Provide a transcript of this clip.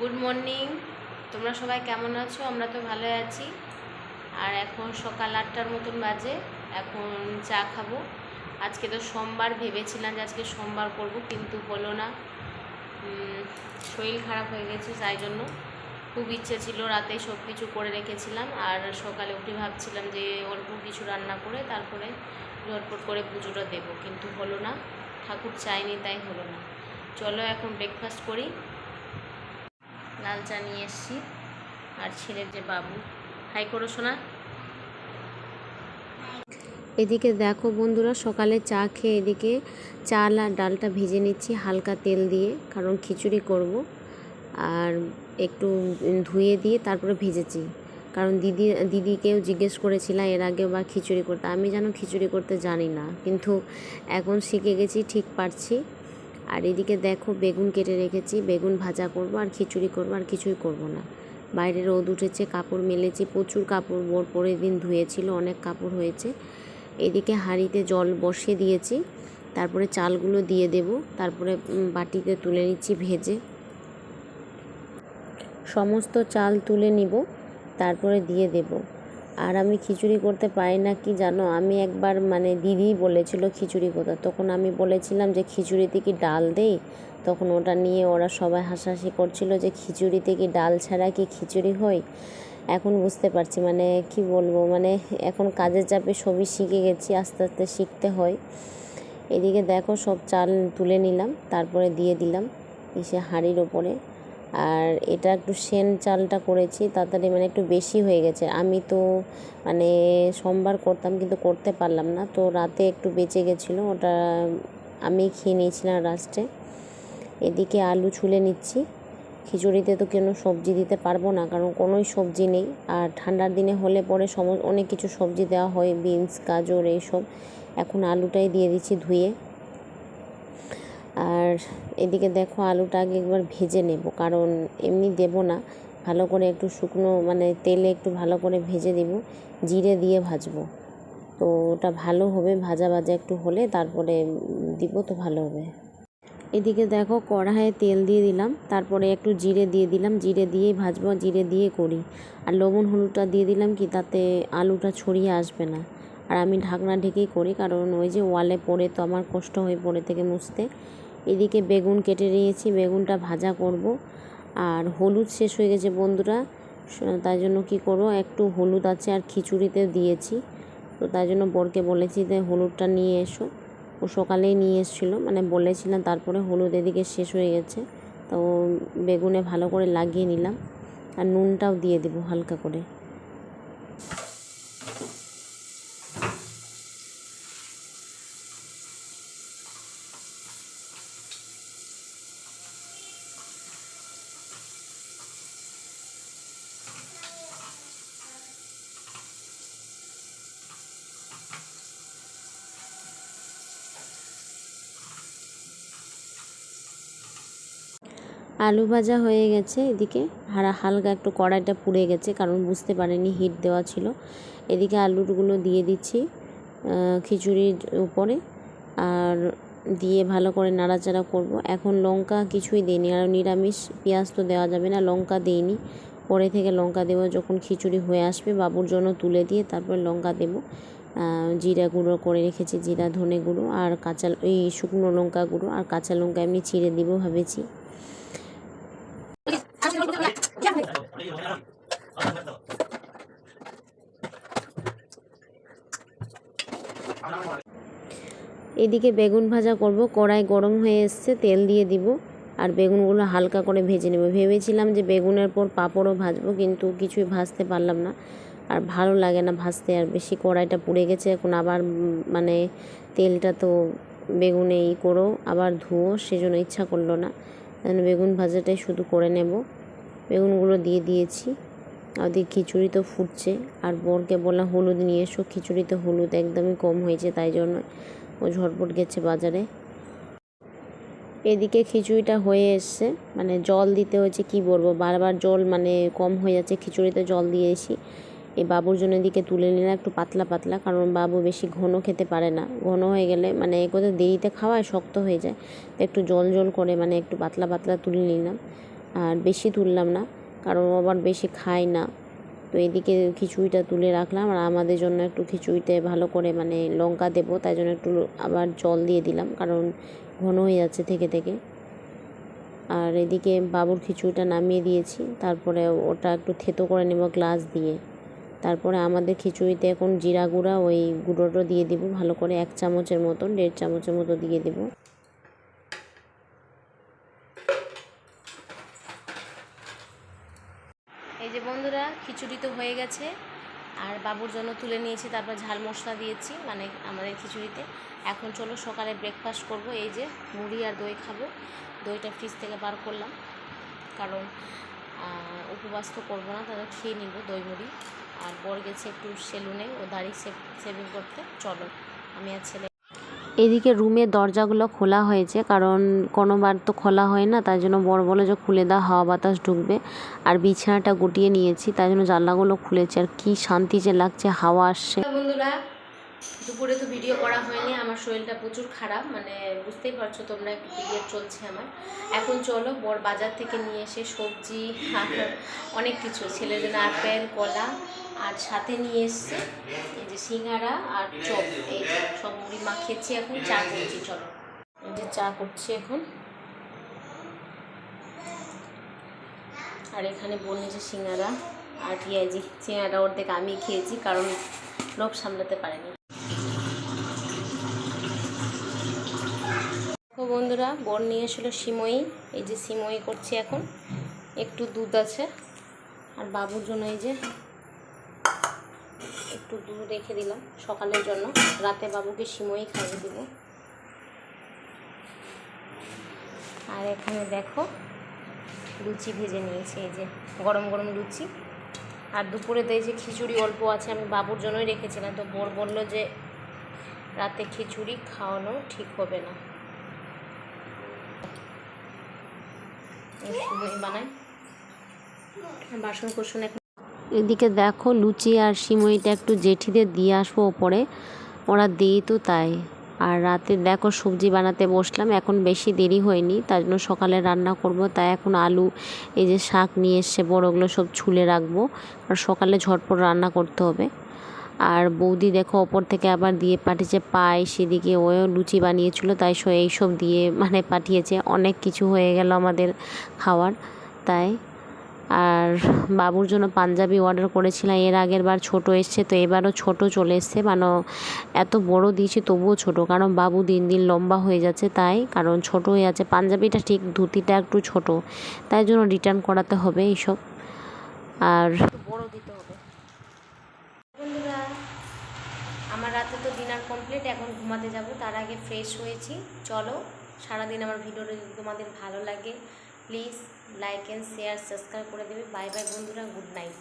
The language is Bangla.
Good morning. তোমরা সবাই কেমন আছো? আমরা তো ভালো আছি। আর এখন সকাল আটটার মতন বাজে। এখন চা খাব। আজকে তো সোমবার, ভেবেছিলাম যে আজকে সোমবার করব, কিন্তু হলো না। শরীর খারাপ হয়ে গেছে তাই জন্য। খুব ইচ্ছে ছিল, রাতে সব কিছু করে রেখেছিলাম। আর সকালে উঠে ভাবছিলাম যে অল্প কিছু রান্না করে, তারপরে ঝটপট করে পুজোটা দেবো। কিন্তু হলো না। ঠাকুর চাইনি তাই হলো না। চলো এখন ব্রেকফাস্ট করি। লাল চা নিয়ে এসছি। আর ছেলের যে বাবু। হাই করো শোনা এদিকে দেখো বন্ধুরা, সকালে চা খেয়ে এদিকে চাল আর ডালটা ভেজে নিচ্ছি হালকা তেল দিয়ে, কারণ খিচুড়ি করব। আর একটু ধুয়ে দিয়ে তারপরে ভেজেছি। কারণ দিদি, দিদিকেও জিজ্ঞেস করেছিলাম এর আগে বা খিচুড়ি করতে। আমি যেন খিচুড়ি করতে জানি না, কিন্তু এখন শিখে গেছি, ঠিক পারছি। আর এদিকে দেখো, বেগুন কেটে রেখেছি। বেগুন ভাজা করব আর খিচুড়ি করব আর কিছুই করব না। বাইরে রোদ উঠেছে, কাপড় মেলেছি, প্রচুর কাপড় বোর পরের দিন ধুয়েছিল, অনেক কাপড় হয়েছে। এদিকে হাঁড়িতে জল বসিয়ে দিয়েছি, তারপরে চালগুলো দিয়ে দেব, তারপরে বাটিতে তুলে নিচ্ছি ভেজে। সমস্ত চাল তুলে নিব, তারপরে দিয়ে দেব। আর আমি খিচুড়ি করতে পারি না কি জানো? আমি একবার মানে দিদি বলেছিল খিচুড়ি করতে। তখন আমি বলেছিলাম যে খিচুড়িতে কি ডাল দেই। তখন ওটা নিয়ে ওরা সবাই হাসাহাসি করছিল যে খিচুড়িতে কি ডাল ছাড়া কি খিচুড়ি হয়? এখন বুঝতে পারছি। মানে কি বলব? মানে এখন কাজের চাপে সবই শিখে গেছি, আস্তে আস্তে শিখতে হয়। এদিকে দেখো সব চাল তুলে নিলাম, তারপরে দিয়ে দিলাম এসে হাঁড়ির ওপরে। আর এটা একটু সেন চালটা করেছি, তাড়াতাড়ি মানে একটু বেশি হয়ে গেছে। আমি তো মানে সোমবার করতাম কিন্তু করতে পারলাম না, তো রাতে একটু বেঁচে গেছিল, ওটা আমি খেয়ে নিয়েছিলাম লাস্টে। এদিকে আলু ছুলে নিচ্ছি, খিচুড়িতে তো কোনো সবজি দিতে পারব না, কারণ কোনোই সবজি নেই। আর ঠান্ডার দিনে হলে পরে সম অনেক কিছু সবজি দেওয়া হয়, বিনস, গাজর, এইসব। এখন আলুটাই দিয়ে দিচ্ছি ধুয়ে। আর এদিকে দেখো আলুটা আগে একবার ভেজে নেব, কারণ এমনি দেব না। ভালো করে একটু শুকনো মানে তেলে একটু ভালো করে ভেজে দিব জিরে দিয়ে ভাজবো। তো ওটা ভালো হবে, ভাজা ভাজা একটু হলে তারপরে দিব তো ভালো হবে। এদিকে দেখো কড়াইয়ে তেল দিয়ে দিলাম, তারপরে একটু জিরে দিয়ে দিলাম, জিরে দিয়েই ভাজবো, জিরে দিয়ে করি। আর লবণ হলুদটা দিয়ে দিলাম কি, তাতে আলুটা ছড়িয়ে আসবে না। আর আমি ঢাকনা ঢেকেই করি, কারণ ওই যে ওয়ালে পড়ে তো আমার কষ্ট হয়ে পড়ে থেকে মুছতে। এদিকে বেগুন কেটে নিয়েছি, বেগুনটা ভাজা করব। আর হলুদ শেষ হয়ে গেছে বন্ধুরা তাই জন্য কি করব, একটু হলুদ আছে আর খিচুড়িতে দিয়েছি। তো তাই জন্য বরকে বলেছি যে হলুদটা নিয়ে এসো। ও সকালেই নিয়ে এসেছিল মানে বলেছিলাম তারপরে হলুদ এদিকে শেষ হয়ে গেছে। তো বেগুনে ভালো করে লাগিয়ে নিলাম। আর নুনটাও দিয়ে দেবো হালকা করে। আলু ভাজা হয়ে গেছে এদিকে হারা হালকা একটু কড়াইটা পুড়ে গেছে, কারণ বুঝতে পারিনি হিট দেওয়া ছিল। এদিকে আলুগুলো দিয়ে দিচ্ছি খিচুড়ির উপরে, আর দিয়ে ভালো করে নাড়াচাড়া করব। এখন লঙ্কা কিছুই দিইনি, আর নিরামিষ পেঁয়াজ তো দেওয়া যাবে না, লঙ্কা দিইনি। পরে থেকে লঙ্কা দেবো যখন খিচুড়ি হয়ে আসবে, বাবুর জন্য তুলে দিয়ে তারপর লঙ্কা দেবো। জিরা গুঁড়ো করে রেখেছি, জিরা, ধনে গুঁড়ো, আর কাঁচা, এই শুকনো লঙ্কা গুঁড়ো, আর কাঁচা লঙ্কা এমনি ছিঁড়ে দিব ভেবেছি। এদিকে বেগুন ভাজা করব, কড়াই গরম হয়ে এসছে, তেল দিয়ে দিব। আর বেগুনগুলো হালকা করে ভেজে নেব। ভেবেছিলাম যে বেগুনের পর পাঁপড়ও ভাজবো, কিন্তু কিছুই ভাজতে পারলাম না। আর ভালো লাগে না ভাজতে, আর বেশি কড়াইটা পুড়ে গেছে। এখন আবার মানে তেলটা তো বেগুনে ই করো, আবার ধুও সেজন্য ইচ্ছা করল না। বেগুন ভাজাটাই শুধু করে নেব। বেগুনগুলো দিয়ে দিয়েছি। ওদিকে খিচুড়ি তো ফুটছে। আর বরকে বললাম, হলুদ নিয়ে এসো। খিচুড়িতে হলুদ একদমই কম হয়েছে, তাই জন্য ও ঝটপট গেছে বাজারে। এদিকে খিচুড়িটা হয়ে এসছে। মানে জল দিতে হয়েছে, কি বলব? বারবার জল মানে কম হয়ে যাচ্ছে, খিচুড়িতে জল দিয়েছি এই বাবুর জন্য এদিকে তুলে নিলাম, একটু পাতলা পাতলা, কারণ বাবু বেশি ঘন খেতে পারে না। ঘন হয়ে গেলে মানে এ কোথাও দেরিতে খাওয়ায়, শক্ত হয়ে যায়। তো একটু জল জল করে মানে একটু পাতলা পাতলা তুলে নিলাম। আর বেশি তুললাম না, কারণ আবার বেশি খায় না। তো এদিকে খিচুড়িটা তুলে রাখলাম আর আমাদের জন্য একটু খিচুড়িতে ভালো করে মানে লঙ্কা দেবো, তাই জন্য একটু আবার জল দিয়ে দিলাম কারণ ঘন হয়ে যাচ্ছে থেকে থেকে। আর এদিকে বাবুর খিচুড়িটা নামিয়ে দিয়েছি, তারপরে ওটা একটু থেতো করে নেব গ্লাস দিয়ে। তারপরে আমাদের খিচুড়িতে এখন জিরা গুঁড়া, ওই গুঁড়োটা দিয়ে দিব, ভালো করে এক চামচের মতন, দেড় চামচের মতো দিয়ে দেব। এই যে বন্ধুরা, খিচুড়ি তো হয়ে গেছে। আর বাবুর জন্য তুলে নিয়েছি, তারপর ঝাল মশলা দিয়েছি মানে আমাদের খিচুড়িতে। এখন চলো সকালে ব্রেকফাস্ট করব, এই যে মুড়ি আর দই খাব। দইটা ফ্রিজ থেকে বার করলাম, কারণ উপবাস তো করব না, তাহলে খেয়ে নিব দই মুড়ি। আর বর গেছে একটু সেলুনে, ও দাড়ি সেভিং করতে। চলো, আমি আর ছেলে এদিকে রুমের দরজাগুলো খোলা হয়েছে, কারণ কোনোবার তো খোলা হয় না, তাই জন্য বড় বড় যে খুলে দেওয়া হাওয়া বাতাস ঢুকবে। আর বিছানাটা গুটিয়ে নিয়েছি, তাই জন্য জানলাগুলো খুলেছে। আর কি শান্তি যে লাগছে, হাওয়া আসছে। বন্ধুরা দুপুরে তো ভিডিও করা হয়নি, আমার শরীরটা প্রচুর খারাপ মানে বুঝতেই পারছ তোমরা পিরিয়ড চলছে আমার। এখন চলো, বর বাজার থেকে নিয়ে এসে সবজি অনেক কিছু ছেলের জন্য আপেল কলা, আর সাথে নিয়ে এসছে এই যে সিঙ্গারা আর চপ, এই সব মুড়ি মাখিয়েছি এখন, চা করছি, চলো। এই যে চা করছি এখন। আর এখানে বলেছে সিঙ্গারা আর পেঁয়াজি সিঙ্গারা অর্ধেক আমি খেয়েছি, কারণ লোভ সামলাতে পারেনি। বন্ধুরা বোন নিয়ে এসেছিল সিমই। এই যে সিমই করছি এখন। একটু দুধ আছে। আর বাবুর জন্য এই যে একটু দুধ রেখে দিলাম সকালের জন্য। রাতে বাবুকে সিমই খাইয়ে দিব। আর এখানে দেখো, লুচি ভেজে নিয়েছি। এই যে গরম গরম লুচি। আর দুপুরে তো এই যে খিচুড়ি অল্প আছে, আমি বাবুর জন্যই রেখেছিলাম। তো বোর বলল যে, রাতে খিচুড়ি খাওয়ানো ঠিক হবে না। এদিকে দেখো লুচি আর সিমইটা একটু জেঠিদের দিয়ে আসব ওপরে। ওরা দিই তো তাই। আর রাতে দেখো সবজি বানাতে বসলাম, এখন বেশি দেরি হয়নি, তার জন্য সকালে রান্না করব। তাই এখন আলু, এই যে শাক নিয়ে এসছে, বড়োগুলো সব ছুলে রাখব। আর সকালে ঝটপট রান্না করতে হবে। আর বৌদি দেখো, ওপর থেকে আবার দিয়ে পাঠিয়েছে পায় সেদিকে ও লুচি বানিয়েছিল, তাই সো এইসব দিয়ে মানে পাঠিয়েছে। অনেক কিছু হয়ে গেল আমাদের খাওয়ার, তাই। আর বাবুর জন্য পাঞ্জাবি অর্ডার করেছিলাম, এর আগের বার ছোটো এসছে, তো এবারও ছোট চলে এসছে মানে এত বড় দিয়েছি, তবুও ছোট, কারণ বাবু দিন দিন লম্বা হয়ে যাচ্ছে, তাই। কারণ ছোট হয়ে আছে, পাঞ্জাবিটা ঠিক ধুতিটা একটু ছোট, তাই জন্য রিটার্ন করাতে হবে এইসব। আর বড় দিতে হবে বন্ধুরা আমার রাতে তো ডিনার কমপ্লিট এখন ঘুমাতে যাব। তার আগে ফ্রেশ হয়েছি। চলো, সারাদিন আমার ভিডিওটা যদি তোমাদের ভালো লাগে please like and share subscribe করে দেবে। বাই বাই বন্ধুরা গুড নাইট